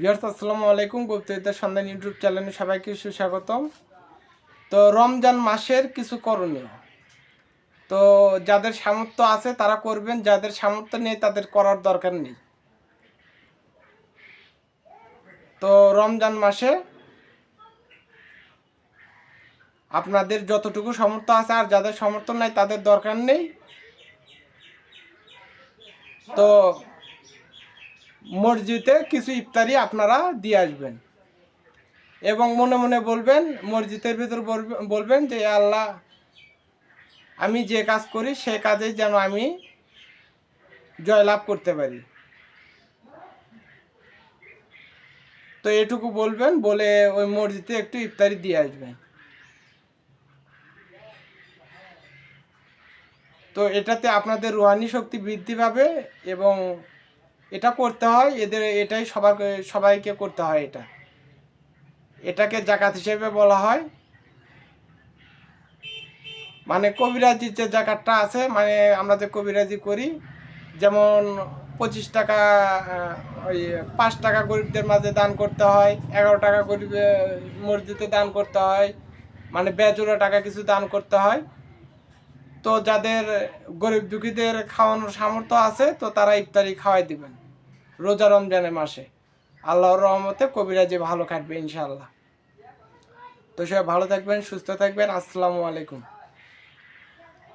বিয়ার্স আসসালামু আলাইকুম। গুপ্তবিদ্যার সন্ধান ইউটিউব চ্যানেলে সবাইকে সুস্বাগতম। তো রমজান মাসের কিছু করণীয়। তো যাদের সামর্থ্য আছে তারা করবেন, যাদের সামর্থ্য নেই তাদের করার দরকার নেই। তো রমজান মাসে আপনাদের যতটুকু সামর্থ্য আছে আর যাদের সামর্থ্য নাই তাদের দরকার নেই। তো মসজিদে কিছু ইফতারি আপনারা দিয়ে আসবেন। এবং মনে মনে বলবেন, মসজিদের ভিতর বলবে- বলবেন যে আল্লাহ, আমি যে কাজ করি, সে কাজে যেন আমি জয়লাভ করতে পারি। তো এটুকু বলবেন, বলে ওই মসজিদে একটু ইফতারি দিয়ে আসবেন। তো এটাতে আপনাদের রুহানি শক্তি বৃদ্ধি পাবে এবং এটা করতে হয়, এদের এটাই সবার, সবাইকে করতে হয় এটা। এটাকে জাকাত হিসেবে বলা হয়। মানে কবিরাজি যে জাকাতটা আছে মানে আমরা যে কবিরাজি করি, যেমন পঁচিশ টাকা ওই পাঁচ টাকা গরিবদের মাঝে দান করতে হয়, এগারো টাকা গরিব, মসজিদে দান করতে হয় মানে বেজোড়া টাকা কিছু দান করতে হয়। তো যাদের গরিব দুঃখীদের খাওয়ানোর সামর্থ্য আছে, তো তারা ইফতারি খাওয়াই দিবেন। রোজা রমজানের মাসে। আল্লাহর রহমতে কবিরা যে ভালো কাটবে ইনশাল্লাহ তো সবাই ভালো থাকবেন, সুস্থ থাকবেন। আসসালামু আলাইকুম।